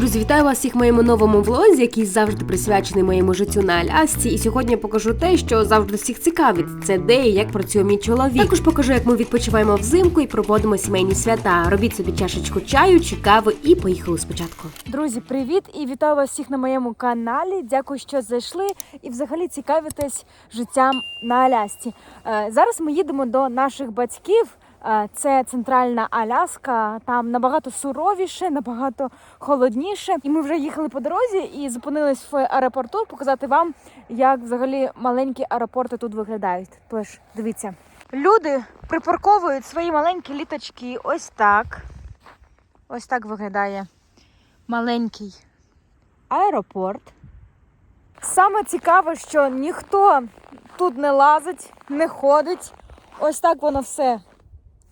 Друзі, вітаю вас всіх в моєму новому влозі, який завжди присвячений моєму життю на Алясці. І сьогодні я покажу те, що завжди всіх цікавить. Це де і як працює мій чоловік. Також покажу, як ми відпочиваємо взимку і проводимо сімейні свята. Робіть собі чашечку чаю чи кави і поїхали спочатку. Друзі, привіт і вітаю вас всіх на моєму каналі. Дякую, що зайшли і взагалі цікавитесь життям на Алясці. Е, Зараз ми їдемо до наших батьків. Е, Це центральна Аляска, там набагато суровіше, набагато холодніше. І ми вже їхали по дорозі і зупинились в аеропорту показати вам, як взагалі маленькі аеропорти тут виглядають. Тож дивіться. Люди припарковують свої маленькі літачки ось так. Ось так виглядає маленький аеропорт. Саме цікаве, що ніхто тут не лазить, не ходить. Ось так воно все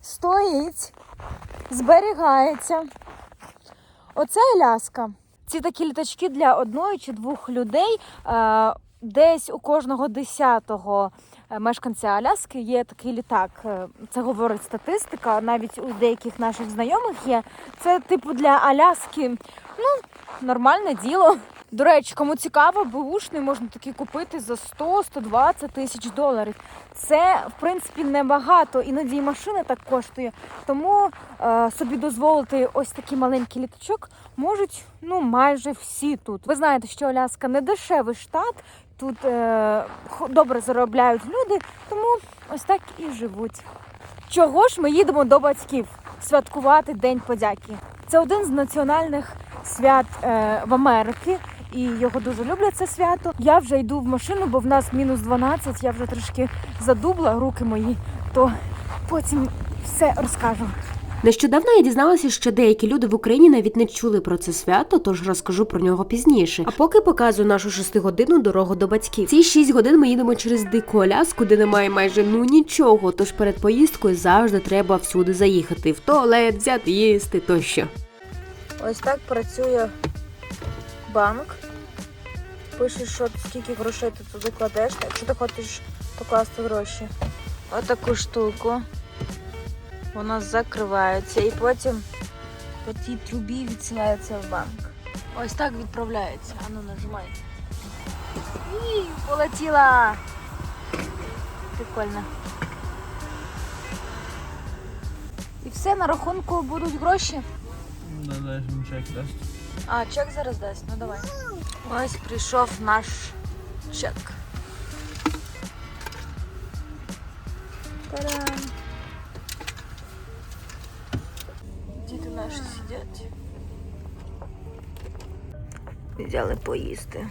стоїть, зберігається. Оце Аляска. Ці такі літачки для одної чи двох людей. Е, Десь у кожного десятого е, мешканця Аляски є такий літак. Е, Це говорить статистика. Навіть у деяких наших знайомих є. Це типу для Аляски ну, нормальне діло. До речі, кому цікаво, бушний можна такий купити за 100-120 тисяч доларів. Це, в принципі, небагато. Іноді і машина так коштує. Тому е, собі дозволити ось такий маленький літачок можуть ну, майже всі тут. Ви знаєте, що Аляска не дешевий штат. Тут е, добре заробляють люди, тому ось так і живуть. Чого ж ми їдемо до батьків святкувати День подяки? Це один з національних свят е, в Америці, і його дуже люблять це свято. Я вже йду в машину, бо в нас мінус 12, я вже трошки задубла руки мої, то потім все розкажу. Нещодавно я дізналася, що деякі люди в Україні навіть не чули про це свято, тож розкажу про нього пізніше. А поки показую нашу шестигодинну дорогу до батьків. Ці шість годин ми їдемо через дику Аляску, де немає майже ну нічого. Тож перед поїздкою завжди треба всюди заїхати в туалет, взяти їсти тощо. Ось так працює банк. Пишеш, що скільки грошей ти туди кладеш, якщо ти хочеш покласти гроші. Отаку штуку. Вона закривається і потім по тій трубі відсилається в банк. Ось так відправляється. Ану нажимай. І полетіла. Прикольно. І все, на рахунку будуть гроші. Ну, йому чек дасть. А, чек зараз дасть, ну давай. Ось прийшов наш чек. Та-дам! Діти наші сидять. Взяли поїсти.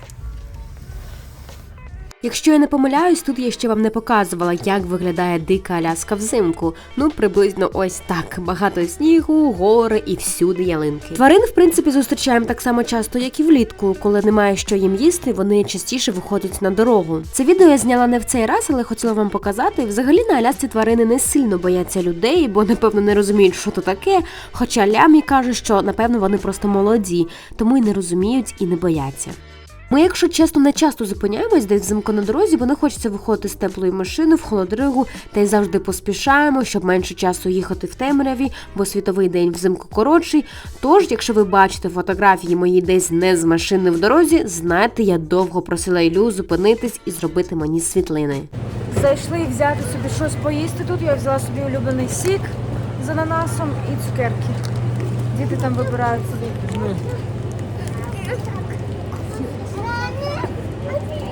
Якщо я не помиляюсь, тут я ще вам не показувала, як виглядає дика Аляска взимку. Ну, приблизно ось так: багато снігу, гори і всюди ялинки. Тварин, в принципі, зустрічаємо так само часто, як і влітку. Коли немає що їм їсти, вони частіше виходять на дорогу. Це відео я зняла не в цей раз, але хотіла вам показати. Взагалі на Алясці тварини не сильно бояться людей, бо напевно не розуміють, що то таке. Хоча Лямі каже, що напевно вони просто молоді, тому й не розуміють і не бояться. Ми, якщо чесно, не часто зупиняємось десь взимку на дорозі, бо не хочеться виходити з теплої машини в холодригу та й завжди поспішаємо, щоб менше часу їхати в темряві, бо світовий день взимку коротший. Тож, якщо ви бачите фотографії мої десь не з машини в дорозі, знайте, я довго просила Ілю зупинитись і зробити мені світлини. Зайшли взяти собі щось поїсти тут. Я взяла собі улюблений сік з ананасом і цукерки. Діти там вибирають собі.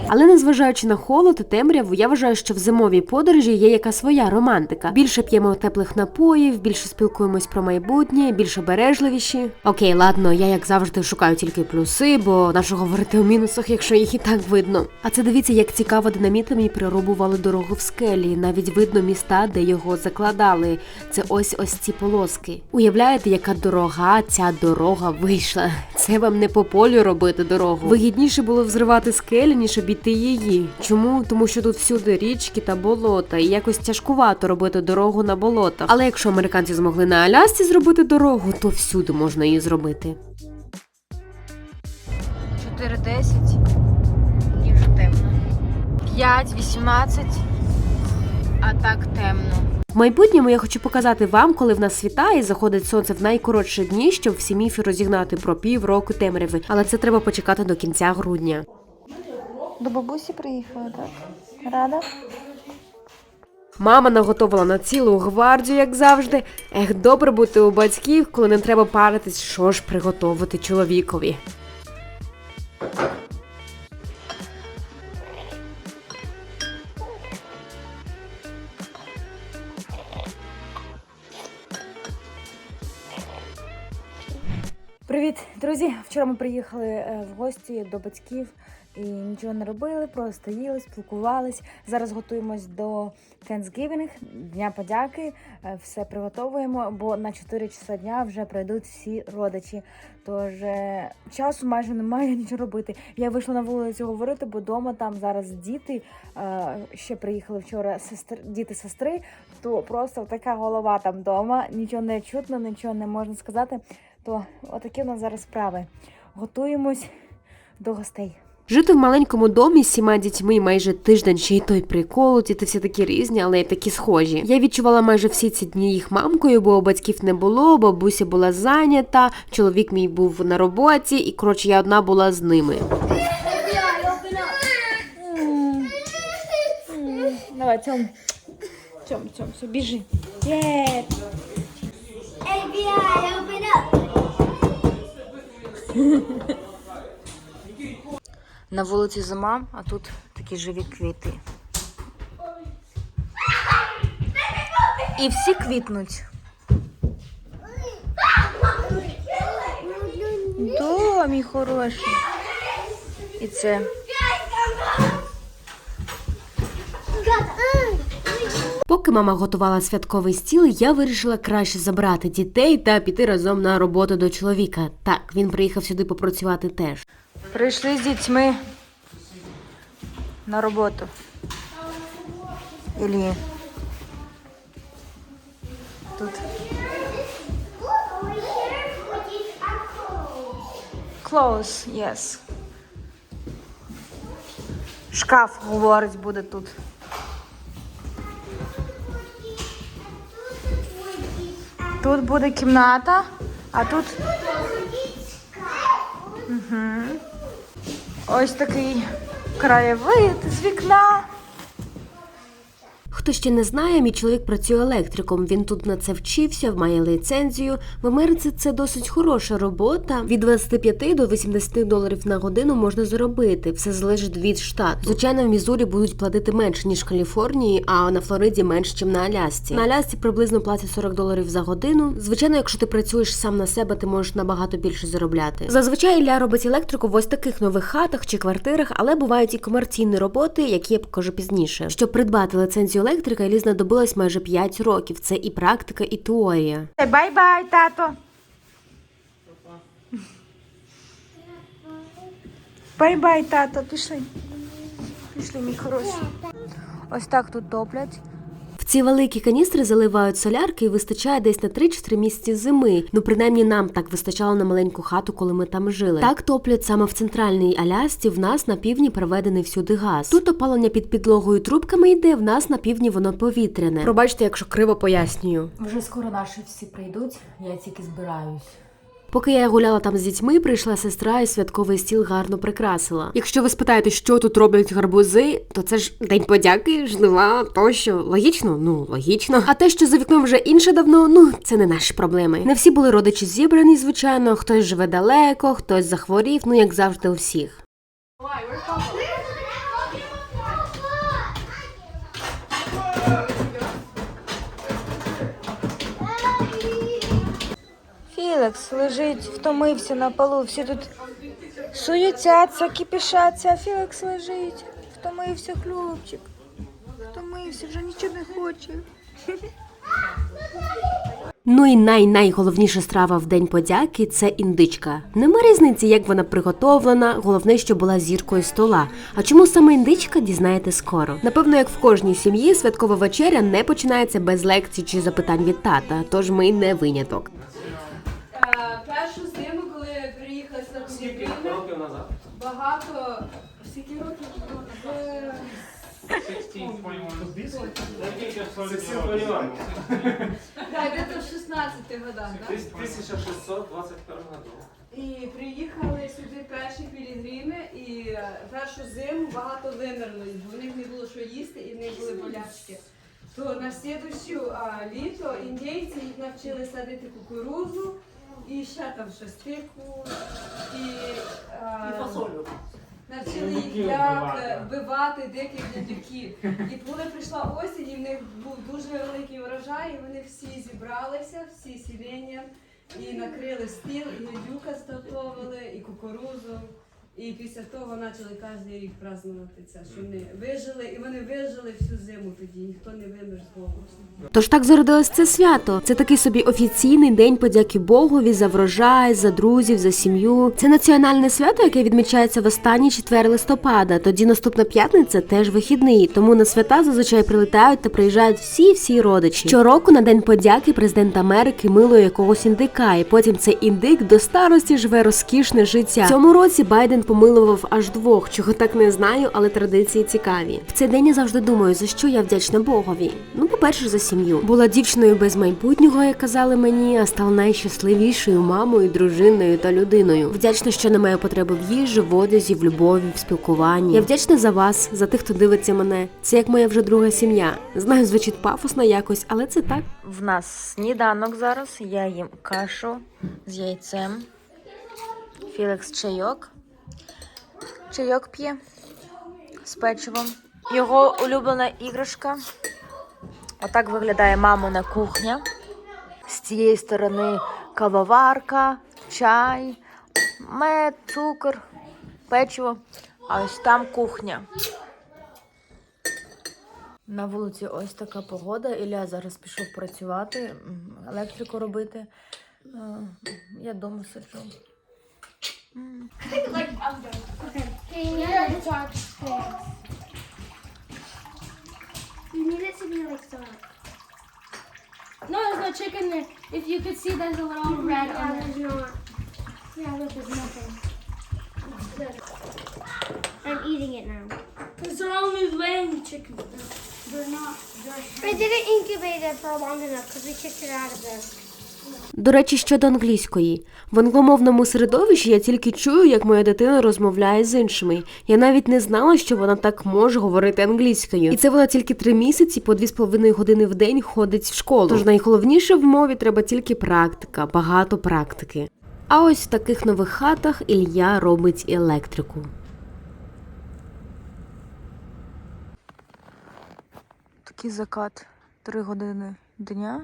Але незважаючи на холод і темряву, я вважаю, що в зимовій подорожі є яка своя романтика. Більше п'ємо теплих напоїв, більше спілкуємось про майбутнє, більш обережливіші. Окей, ладно, я як завжди шукаю тільки плюси, бо нащо говорити у мінусах, якщо їх і так видно. А це дивіться, як цікаво динамітами прирубували дорогу в скелі. Навіть видно міста, де його закладали. Це ось ось ці полоски. Уявляєте, яка дорога ця дорога вийшла? Це вам не по полю робити дорогу. Вигідніше було взривати скелі, ніж обійти її. Чому? Тому що тут всюди річки та болота, і якось тяжкувато робити дорогу на болотах. Але якщо американці змогли на Алясці зробити дорогу, то всюди можна її зробити. 4.10 і вже темно. 5.18, а так темно. В майбутньому я хочу показати вам, коли в нас світає, заходить сонце в найкоротші дні, щоб всі міфи розігнати про півроку темряви. Але це треба почекати до кінця грудня. До бабусі приїхала, так? Рада? Мама наготовила на цілу гвардію, як завжди. Ех, добре бути у батьків, коли не треба паритись, що ж приготувати чоловікові. Привіт, друзі! Вчора ми приїхали е, в гості до батьків і нічого не робили, просто їли, спілкувались. Зараз готуємось до Thanksgiving, Дня подяки. Е, Все приготовуємо, бо на 4 часа дня вже пройдуть всі родичі. Тож е, часу майже немає нічого робити. Я вийшла на вулицю говорити, бо вдома там зараз діти е, ще приїхали вчора сестри, діти сестри. То просто така голова там вдома, нічого не чутно, нічого не можна сказати. То отакі у нас зараз справи. Готуємось до гостей. Жити в маленькому домі з сіма дітьми майже тиждень ще й той прикол, діти всі такі різні, але й такі схожі. Я відчувала майже всі ці дні їх мамкою, бо батьків не було, бабуся була зайнята, чоловік мій був на роботі, і коротше я одна була з ними. Давай, цьом. Цьом, цьом, все, біжи. Є. FBI, open up. На вулиці зима, а тут такі живі квіти. І всі квітнуть. Да, мій хороший. І це. Поки мама готувала святковий стіл, я вирішила краще забрати дітей та піти разом на роботу до чоловіка. Так, він приїхав сюди попрацювати теж. Прийшли з дітьми на роботу. Ілі. Тут. Close, yes. Шкаф, говорить, буде тут. Тут буде кімната, а тут. Ось такий краєвид з вікна. Хто ще не знає, мій чоловік працює електриком. Він тут на це вчився, має ліцензію. В Америці це досить хороша робота. Від 25 до 80 доларів на годину можна заробити. Все залежить від штату. Звичайно, в Мізурі будуть платити менше ніж в Каліфорнії, а на Флориді менше, ніж на Алясці. На Алясці приблизно платять 40 доларів за годину. Звичайно, якщо ти працюєш сам на себе, ти можеш набагато більше заробляти. Зазвичай Ілля робить електрику в ось таких нових хатах чи квартирах, але бувають і комерційні роботи, які я покажу пізніше. Щоб придбати ліцензію електрика, Іллі знадобилось майже 5 років. Це і практика, і теорія. Бай-бай, тато. Бай-бай, тато. Пішли. Пішли, мій хороший. Ось так тут топлять. Ці великі каністри заливають солярки і вистачає десь на 3-4 місяці зими. Ну принаймні нам так вистачало на маленьку хату, коли ми там жили. Так топлять саме в центральній Алясці. В нас на півдні проведений всюди газ. Тут опалення під підлогою трубками йде. В нас на півдні воно повітряне. Пробачте, якщо криво пояснюю. Вже скоро наші всі прийдуть, я тільки збираюсь. Поки я гуляла там з дітьми, прийшла сестра і святковий стіл гарно прикрасила. Якщо ви спитаєте, що тут роблять гарбузи, то це ж день подяки, жнива, тощо. Логічно? Ну логічно. А те, що за вікном вже інше давно, ну це не наші проблеми. Не всі були родичі зібрані, звичайно. Хтось живе далеко, хтось захворів, ну як завжди у всіх. Філікс лежить, втомився на полу, всі тут суєтяться, кипішаться, а Філікс лежить, втомився хлопчик. Втомився, вже нічого не хоче. Ну і най-найголовніша страва в день подяки це індичка. Нема різниці, як вона приготовлена. Головне, що була зіркою стола. А чому саме індичка, дізнаєте скоро. Напевно, як в кожній сім'ї, святкова вечеря не починається без лекцій чи запитань від тата, тож ми не виняток. Першу зиму, коли приїхала сюди, Скільки років назад? багато. Скільки років? Е, Так, где-то в 16 годах? 1621 году. І приїхали сюди перші пілігрими, і е, першу зиму багато вимерли, бо в них не було що їсти і в них були болячки. То на слідущу а, літо індійці їх навчили садити кукурузу і ще там щось тику. І, фасолю. Навчили їх як е, вбивати диких дядюків. І коли прийшла осінь, і в них був дуже великий урожай, і вони всі зібралися, всі сілення, і накрили стіл, і дядюка стартовували, і кукурузу. І після того почали кожен рік празднувати це, що вони вижили, і вони вижили всю зиму тоді, ніхто не вимер з голоду. Тож так зародилось це свято. Це такий собі офіційний день подяки Богові за врожай, за друзів, за сім'ю. Це національне свято, яке відмічається в останній четвер листопада. Тоді наступна п'ятниця теж вихідний. Тому на свята зазвичай прилітають та приїжджають всі всі родичі. Щороку на день подяки президент Америки милує якогось індика, і потім цей індик до старості живе розкішне життя. В цьому році Байден помилував аж двох, чого так не знаю, але традиції цікаві. В цей день я завжди думаю, за що я вдячна Богові. Ну, по-перше, за сім'ю. Була дівчиною без майбутнього, як казали мені, а стала найщасливішою мамою, дружиною та людиною. Вдячна, що не маю потреби в їжі, в одязі, в любові, в спілкуванні. Я вдячна за вас, за тих, хто дивиться мене. Це як моя вже друга сім'я. Знаю, звучить пафосно якось, але це так. В нас сніданок зараз. Я їм кашу з яйцем. Філікс чайок. Чайок п'є з печивом. Його улюблена іграшка. Отак виглядає мамина кухня. З цієї сторони кавоварка, чай, мед, цукор, печиво. А ось там кухня. На вулиці ось така погода. Ілля зараз пішов працювати, електрику робити. Е, Я вдома сиджу. Okay, you need the dark squares. You need it to be like dark. No, there's no chicken there. If you could see, there's a little red Yeah, on there. there's not. Yeah, look, there's nothing. I'm eating it now. Because they're only laying chickens. They're, they're not. They're I didn't incubate it for long enough because we kicked it out of there. До речі, щодо англійської. В англомовному середовищі я тільки чую, як моя дитина розмовляє з іншими. Я навіть не знала, що вона так може говорити англійською. І це вона тільки три місяці по дві з половиною години в день ходить в школу. Тож найголовніше в мові треба тільки практика, багато практики. А ось в таких нових хатах Ілля робить електрику. Такий закат. Три години дня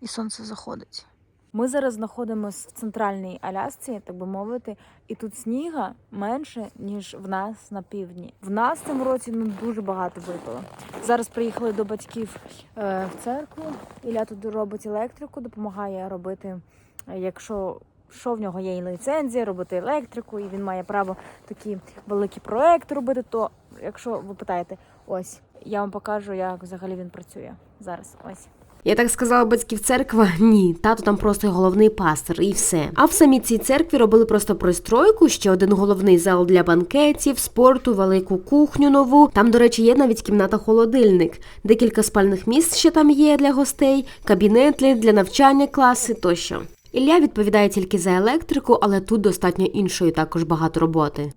і сонце заходить. Ми зараз знаходимося в центральній Алясці, так би мовити, і тут сніга менше, ніж в нас на півдні. В нас цьому році ну дуже багато випало. Зараз приїхали до батьків е, в церкву. Ілля тут робить електрику, допомагає робити, е, якщо що в нього є і ліцензія, робити електрику, і він має право такі великі проекти робити. То якщо ви питаєте, ось я вам покажу, як взагалі він працює зараз. Ось. Я так сказала батьків церква. Ні, тато там просто головний пастор і все. А в самій цій церкві робили просто пристройку, ще один головний зал для банкетів, спорту, велику кухню нову. Там, до речі, є навіть кімната холодильник. Декілька спальних місць ще там є для гостей, кабінети для навчання, класи тощо. Ілля відповідає тільки за електрику, але тут достатньо іншої також багато роботи.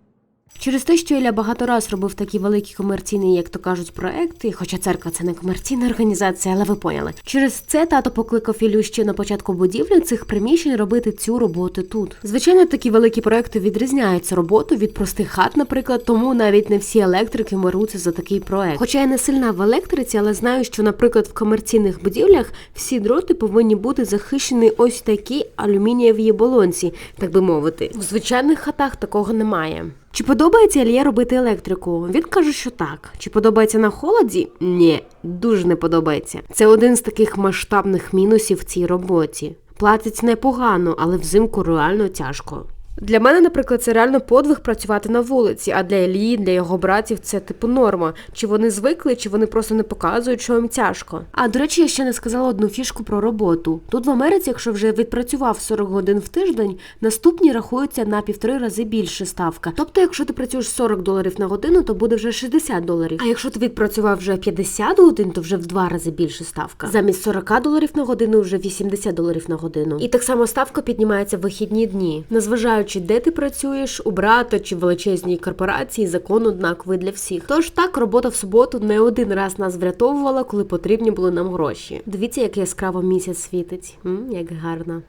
Через те, що Ілля багато раз робив такі великі комерційні, як то кажуть, проекти, хоча церква це не комерційна організація, але ви поняли. Через це тато покликав Ілю ще на початку будівлі цих приміщень робити цю роботу тут. Звичайно, такі великі проекти відрізняються роботу від простих хат, наприклад, тому навіть не всі електрики беруться за такий проект. Хоча я не сильна в електриці, але знаю, що, наприклад, в комерційних будівлях всі дроти повинні бути захищені ось в такій алюмінієвій болонці, так би мовити. В звичайних хатах такого немає. Чи подобається Ілля робити електрику? Він каже, що так. Чи подобається на холоді? Ні, дуже не подобається. Це один з таких масштабних мінусів в цій роботі. Платить непогано, але взимку реально тяжко. Для мене, наприклад, це реально подвиг працювати на вулиці, а для Іллі, для його братів це типу норма. Чи вони звикли, чи вони просто не показують, що їм тяжко. А до речі, я ще не сказала одну фішку про роботу. Тут в Америці, якщо вже відпрацював 40 годин в тиждень, наступні рахуються на півтори рази більше ставка. Тобто, якщо ти працюєш 40 доларів на годину, то буде вже 60 доларів. А якщо ти відпрацював вже 50 годин, то вже в два рази більше ставка. Замість 40 доларів на годину вже 80 доларів на годину. І так само ставка піднімається в вихідні дні. Незважаючи, де ти працюєш, у брата чи в величезній корпорації, закон однаковий для всіх. Тож так, робота в суботу не один раз нас врятовувала, коли потрібні були нам гроші. Дивіться, як яскраво місяць світить. М, як гарно.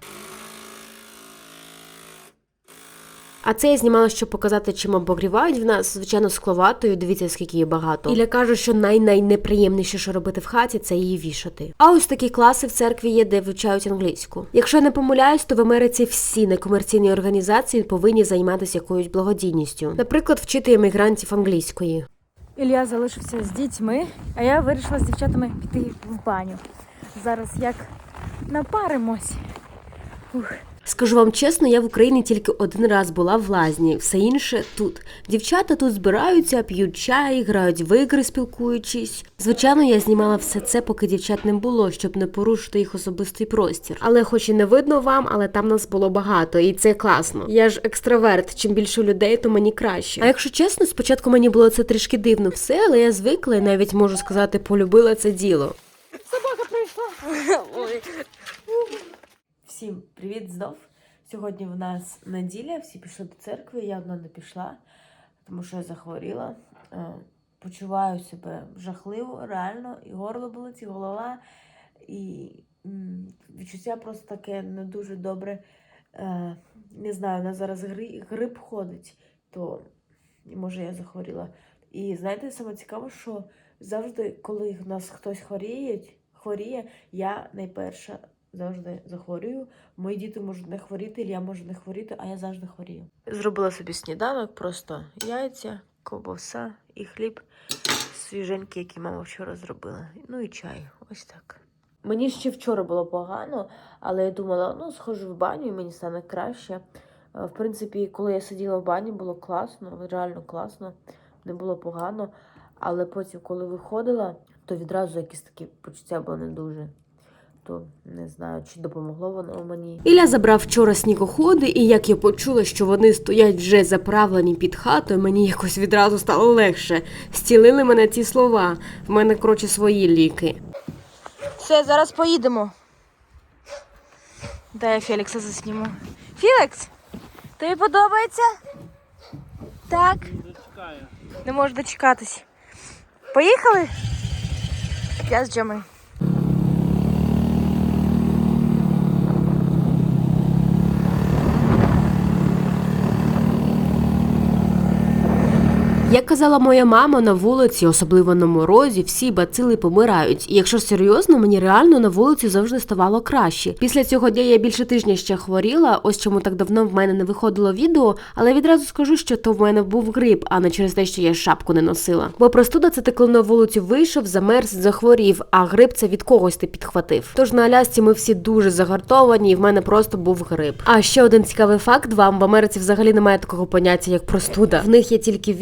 А це я знімала, щоб показати, чим обогрівають в нас, звичайно, скловатою. Дивіться, скільки її багато. Іля каже, що най-найнеприємніше, що робити в хаті, це її вішати. А ось такі класи в церкві є, де вивчають англійську. Якщо я не помиляюсь, то в Америці всі некомерційні організації повинні займатися якоюсь благодійністю. Наприклад, вчити емігрантів англійської. Ілля залишився з дітьми, а я вирішила з дівчатами піти в баню. Зараз як напаримось. Ух. Скажу вам чесно, я в Україні тільки один раз була в лазні, все інше тут. Дівчата тут збираються, п'ють чай, грають в ігри, спілкуючись. Звичайно, я знімала все це, поки дівчат не було, щоб не порушити їх особистий простір. Але, хоч і не видно вам, але там нас було багато, і це класно. Я ж екстраверт. Чим більше людей, то мені краще. А якщо чесно, спочатку мені було це трішки дивно все, але я звикла і навіть можу сказати, полюбила це діло. Всім привіт знов. Сьогодні в нас неділя, всі пішли до церкви, я одна не пішла, тому що я захворіла. Е, Почуваю себе жахливо, реально, і горло болить, і голова, і відчуття просто таке не дуже добре. Е, Не знаю, у нас зараз гри- грип ходить, то може я захворіла. І знаєте, саме цікаво, що завжди, коли в нас хтось хворіє, хворіє, я найперша завжди захворюю. Мої діти можуть не хворіти, я можу не хворіти, а я завжди хворію. Зробила собі сніданок, просто яйця, ковбаса і хліб свіженький, який мама вчора зробила. Ну і чай. Ось так. Мені ще вчора було погано, але я думала, ну схожу в баню і мені стане краще. Е, В принципі, коли я сиділа в бані, було класно, реально класно, не було погано. Але потім, коли виходила, то відразу якісь такі почуття були не дуже. То не знаю, чи допомогло воно мені. Ілля забрав вчора снігоходи, і як я почула, що вони стоять вже заправлені під хатою, мені якось відразу стало легше. Стілили мене ці слова. В мене, коротше, свої ліки. Все, зараз поїдемо. Дай я Фелікса засніму. Фелікс, тобі подобається? Так. Не можу дочекатись. Поїхали? Я з Джемою. Як казала моя мама, на вулиці, особливо на морозі, всі бацили помирають. І якщо серйозно, мені реально на вулиці завжди ставало краще. Після цього дня я більше тижня ще хворіла. Ось чому так давно в мене не виходило відео, але відразу скажу, що то в мене був грип, а не через те, що я шапку не носила. Бо простуда це ти коли на вулицю вийшов, замерз, захворів, а грип це від когось ти підхватив. Тож на Алясці ми всі дуже загартовані, і в мене просто був грип. А ще один цікавий факт: вам в Америці взагалі немає такого поняття, як простуда. В них є тільки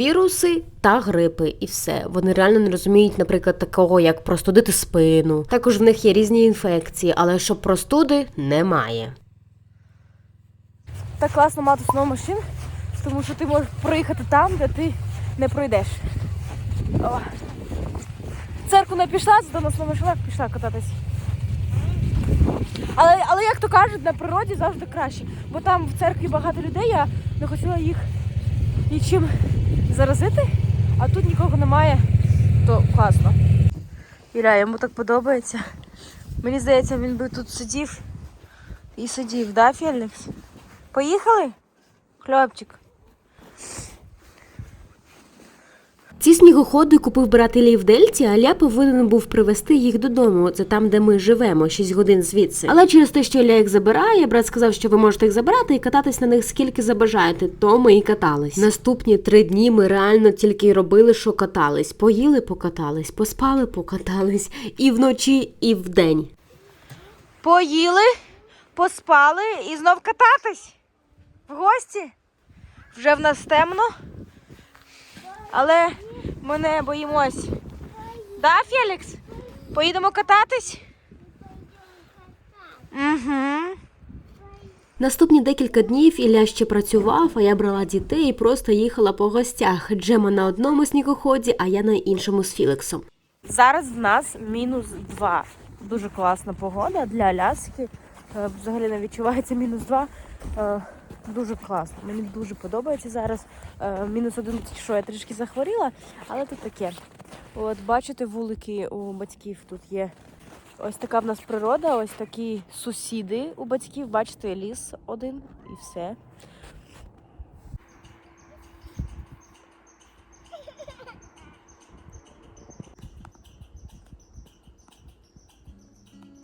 віруси та грипи, і все. Вони реально не розуміють, наприклад, такого, як простудити спину. Також в них є різні інфекції, але щоб простуди немає. Так класно мати знову машин, тому що ти можеш проїхати там, де ти не пройдеш. О. Церкву не пішла, зато на сломашинах пішла кататись. Але, але як то кажуть, на природі завжди краще. Бо там в церкві багато людей, я не хотіла їх нічим заразити, а тут нікого немає, то класно. Іля, йому так подобається. Мені здається, він би тут сидів і сидів, да, Фелікс? Поїхали? Хлопчик. Ці снігоходи купив брат Іллі в Дельті, а Ля повинен був привезти їх додому. Це там, де ми живемо, 6 годин звідси. Але через те, що Ілля їх забирає, брат сказав, що ви можете їх забрати і кататись на них скільки забажаєте. То ми і катались. Наступні три дні ми реально тільки й робили, що катались. Поїли, покатались, поспали, покатались. І вночі, і вдень. Поїли, поспали і знов кататись. В гості? Вже в нас темно. Але ми не боїмось. Да, Фелікс? Поїдемо кататись? Угу. Наступні декілька днів Ілля ще працював, а я брала дітей і просто їхала по гостях. Джема на одному снігоході, а я на іншому з Філіксом. Зараз в нас мінус 2. Дуже класна погода для Аляски. Е, Взагалі не відчувається мінус 2. Дуже класно. Мені дуже подобається зараз. Е, Мінус один, що я трішки захворіла, але тут таке. От бачите, вулики у батьків тут є. Ось така в нас природа, ось такі сусіди у батьків. Бачите, ліс один і все.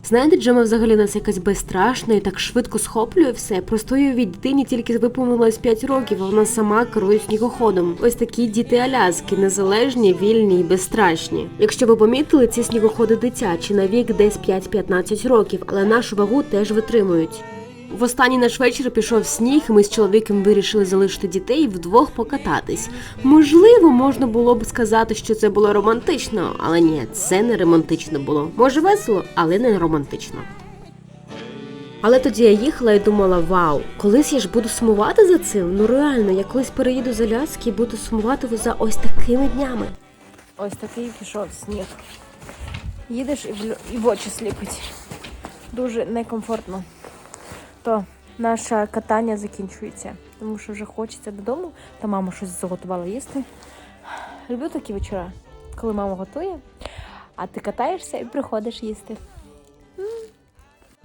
Знаєте, Джема взагалі нас якась безстрашна і так швидко схоплює все. Просто від дитині тільки виповнилось 5 років, а вона сама керує снігоходом. Ось такі діти Аляски, незалежні, вільні і безстрашні. Якщо ви помітили, ці снігоходи дитячі на вік десь 5-15 років, але нашу вагу теж витримують. В останній наш вечір пішов сніг, і ми з чоловіком вирішили залишити дітей і вдвох покататись. Можливо, можна було б сказати, що це було романтично, але ні, це не романтично було. Може весело, але не романтично. Але тоді я їхала і думала: вау, колись я ж буду сумувати за цим. Ну реально, я колись переїду з Аляски і буду сумувати за ось такими днями. Ось такий пішов сніг. Їдеш і в, очі сліпить. Дуже некомфортно. То наше катання закінчується, тому що вже хочеться додому, та мама щось заготувала їсти. Люблю такі вечора, коли мама готує, а ти катаєшся і приходиш їсти.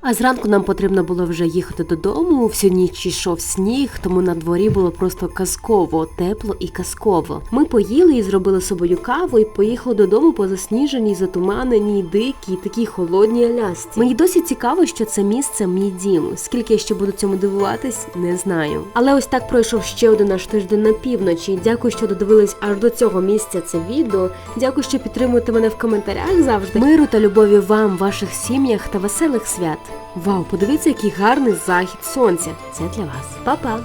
А зранку нам потрібно було вже їхати додому. Всю ніч йшов сніг, тому на дворі було просто казково, тепло і казково. Ми поїли і зробили собою каву, і поїхали додому по засніженій, затуманеній, дикій, такій холодній Алясці. Мені досі цікаво, що це місце мій дім. Скільки я ще буду цьому дивуватись, не знаю. Але ось так пройшов ще один наш тиждень на півночі. Дякую, що додивились аж до цього місця це відео. Дякую, що підтримуєте мене в коментарях завжди. Миру та любові вам, ваших сім'ях та веселих свят. Вау, подивіться, який гарний захід сонця. Це для вас. Па-па!